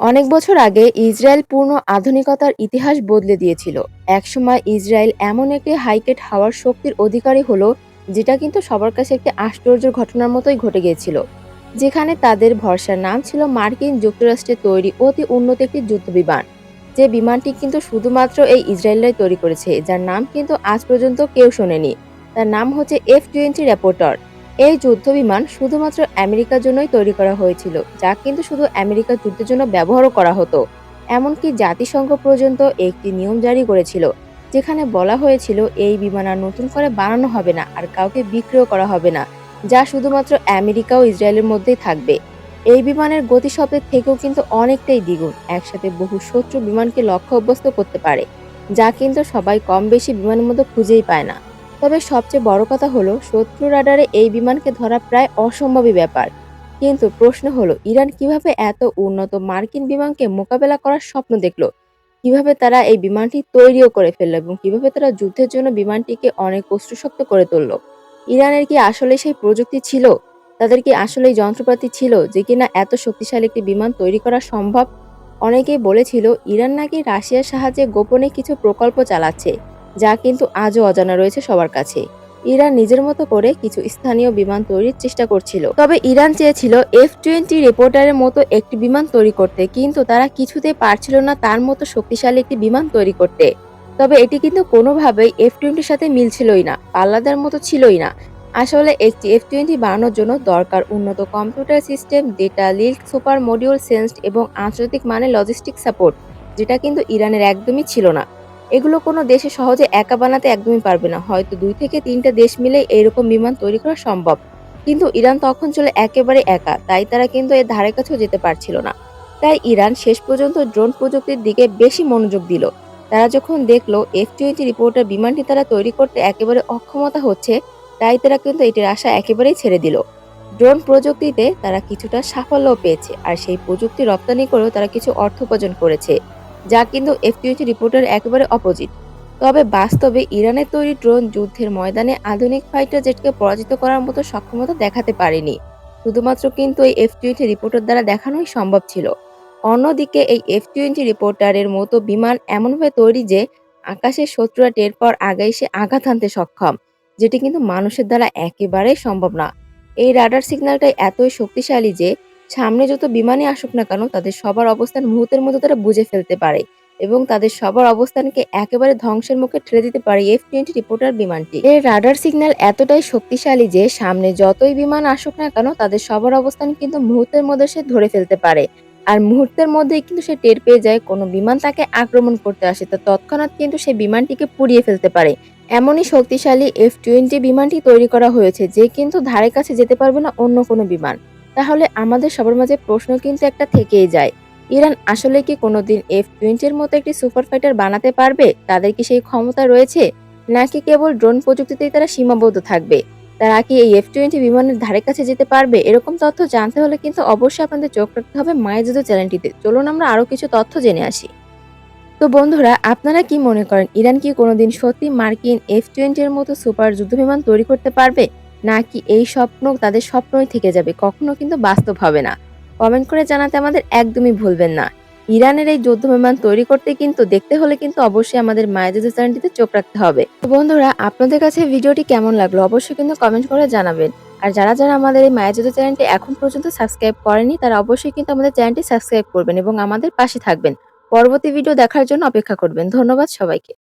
অনেক বছর আগে ইসরায়েল পূর্ণ আধুনিকতার ইতিহাস বদলে দিয়েছিল। একসময় ইসরায়েল এমন একটি হাইকেট হাওয়ার শক্তির অধিকারী হলো, যেটা কিন্তু সবার কাছে একটি আশ্চর্য ঘটনার মতোই ঘটে গিয়েছিল, যেখানে তাদের ভরসার নাম ছিল মার্কিন যুক্তরাষ্ট্রের তৈরি অতি উন্নত একটি যুদ্ধ বিমান যে বিমানটি কিন্তু শুধুমাত্র এই ইসরায়েলরাই তৈরি করেছে, যার নাম কিন্তু আজ পর্যন্ত কেউ শোনেনি। তার নাম হচ্ছে এফ টোয়েন্টি রেপোর্টার। এই যুদ্ধবিমান শুধুমাত্র আমেরিকার জন্যই তৈরি করা হয়েছিল, যা কিন্তু শুধু আমেরিকার যুদ্ধের জন্য ব্যবহারও করা হতো। এমনকি জাতিসংঘ পর্যন্ত একটি নিয়ম জারি করেছিল, যেখানে বলা হয়েছিল, এই বিমান আর নতুন করে বানানো হবে না আর কাউকে বিক্রিও করা হবে না, যা শুধুমাত্র আমেরিকা ও ইসরায়েলের মধ্যেই থাকবে। এই বিমানের গতিশব্দের থেকেও কিন্তু অনেকটাই দ্বিগুণ, একসাথে বহু শত্রু বিমানকে লক্ষ্য অভ্যস্ত করতে পারে, যা কিন্তু সবাই কম বেশি বিমানের মধ্যে খুঁজেই পায় না। তবে সবচেয়ে বড় কথা হলো, শত্রু রাডারে এই বিমানকে ধরা প্রায় অসম্ভবই ব্যাপার। কিন্তু প্রশ্ন হলো, ইরান কীভাবে এত উন্নত মার্কিন বিমানকে মোকাবেলা করার স্বপ্ন দেখল? কীভাবে তারা এই বিমানটি তৈরিও করে ফেলল এবং কীভাবে তারা যুদ্ধের জন্য বিমানটিকে অনেক কষ্টশক্ত করে তুললো? ইরানের কি আসলে সেই প্রযুক্তি ছিল? তাদের কি আসলেই যন্ত্রপাতি ছিল যে কিনা এত শক্তিশালী একটি বিমান তৈরি করা সম্ভব? অনেকেই বলেছিল, ইরান নাকি রাশিয়ার সাহায্যে গোপনে কিছু প্রকল্প চালাচ্ছে। যা কিন্তু আজও অজানা রয়েছে সবার কাছে। ইরান নিজের মতো করে কিছু স্থানীয় বিমান তৈরির চেষ্টা করছিল। তবে ইরান চেয়েছিল এফ টোয়েন্টি রিপোর্টারের মতো একটি বিমান তৈরি করতে, কিন্তু তারা কিছুতে পারছিল না তার মতো শক্তিশালী একটি বিমান তৈরি করতে। তবে এটি কিন্তু কোনোভাবেই এফ টোয়েন্টির সাথে মিলছিলই না, পাল্লাদের মতো ছিলই না। আসলে একটি এফ টোয়েন্টি বানানোর জন্য দরকার উন্নত computer system, data link, super module, sensed এবং আন্তর্জাতিক মানে লজিস্টিক সাপোর্ট, যেটা কিন্তু ইরানের একদমই ছিল না। এগুলো কোনো দেশে সহজে একা বানাতে একদমই পারবে না। হয়তো দুই থেকে তিনটা দেশ মিলে এরকম বিমান তৈরি করা সম্ভব। কিন্তু ইরান তখন চলে একেবারে একা, তাই তারা কিন্তু এর ধারে কাছেও যেতে পারছিল না। তাই ইরান শেষ পর্যন্ত ড্রোন প্রযুক্তির দিকে বেশি মনোযোগ দিল। তারা যখন দেখল এফ টোয়েন্টি রিপোর্টার বিমানটি তারা তৈরি করতে একেবারে অক্ষমতা হচ্ছে, তাই তারা কিন্তু এটির আশা একেবারেই ছেড়ে দিল। ড্রোন প্রযুক্তিতে তারা কিছুটা সাফল্যও পেয়েছে, আর সেই প্রযুক্তি রপ্তানি করেও তারা কিছু অর্থ উপার্জন করেছে। যা কিন্তু এফ টোয়েন্টি রিপোর্টের একেবারে অপোজিট তবে বাস্তবে ইরানের তৈরি ড্রোন যুদ্ধের ময়দানে আধুনিক ফাইটার জেটকে পরাজিত করার মতো সক্ষমতা দেখাতে পারেনি। শুধুমাত্র কিন্তু এই এফ টোয়েন্টি রিপোর্টার দ্বারা দেখানোই সম্ভব ছিল। অন্যদিকে এই এফ টোয়েন্টি রিপোর্টারের মতো বিমান এমনভাবে তৈরি যে আকাশের শত্রুরা টের পর আগে এসে আঘাত হানতে সক্ষম, যেটি কিন্তু মানুষের দ্বারা একেবারেই সম্ভব না। এই রাডার সিগন্যালটাই এতই শক্তিশালী যে সামনে যত বিমানে আসুক না কেন, তাদের সবার অবস্থান মুহূর্তের মধ্যে তারা বুঝে ফেলতে পারে এবং তাদের সবার অবস্থানকে একেবারে ধ্বংসের মুখে ঠেলে দিতে পারে এফ টোয়েন্টি রিপোর্টার বিমানটি। এর রাডার সিগন্যাল এতটাই শক্তিশালী যে, সামনে যতই বিমান আসুক না কেন, তাদের সবার অবস্থান কিন্তু মুহূর্তের মধ্যে সে ধরে ফেলতে পারে। আর মুহূর্তের মধ্যেই কিন্তু সে টের পেয়ে যায় কোনো বিমান তাকে আক্রমণ করতে আসে, তা তৎক্ষণাৎ কিন্তু সে বিমানটিকে পুড়িয়ে ফেলতে পারে। এমনই শক্তিশালী এফ টোয়েন্টি বিমানটি তৈরি করা হয়েছে, যে কিন্তু ধারে কাছে যেতে পারবে না অন্য কোনো বিমান। তাহলে আমাদের সবার মাঝে প্রশ্ন কিন্তু একটা থেকেই যায়। ইরান আসলে কি কোনোদিন এফ টোয়েন্টির মতো একটি সুপার ফাইটার বানাতে পারবে? তাদের কি সেই ক্ষমতা রয়েছে? নাকি কেবল ড্রোন প্রযুক্তিতেই তারা সীমাবদ্ধ থাকবে? তারা কি এই এফ টোয়েন্টি বিমানের ধারে কাছে যেতে পারবে? এরকম তথ্য জানতে হলে কিন্তু অবশ্যই আপনাদের চোখ রাখতে হবে মায়ের যুদ্ধ চ্যানেলটিতে। চলুন আমরা আরও কিছু তথ্য জেনে আসি। তো বন্ধুরা, আপনারা কি মনে করেন, ইরান কি কোনোদিন সত্যি মার্কিন এফ টোয়েন্টির মতো সুপার যুদ্ধবিমান তৈরি করতে পারবে? নাকি এই স্বপ্ন তাদের স্বপ্নই থেকে যাবে, কখনো কিন্তু বাস্তব হবে না। কমেন্ট করে জানাতে আমাদের একদমই ভুলবেন না। ইরানের এই যুদ্ধ বিমান তৈরি করতে কিন্তু, দেখতে হলে কিন্তু অবশ্যই আমাদের মায়াজাজা চ্যানেলটিতে চোখ রাখতে হবে। তো বন্ধুরা, আপনাদের কাছে ভিডিওটি কেমন লাগল অবশ্যই কিন্তু কমেন্ট করে জানাবেন। আর যারা যারা আমাদের এই মায়াজাজা চ্যানেলটি এখন পর্যন্ত সাবস্ক্রাইব করেনি তারা অবশ্যই কিন্তু আমাদের চ্যানেলটি সাবস্ক্রাইব করবেন এবং আমাদের পাশে থাকবেন। পরবর্তী ভিডিও দেখার জন্য অপেক্ষা করবেন। ধন্যবাদ সবাইকে।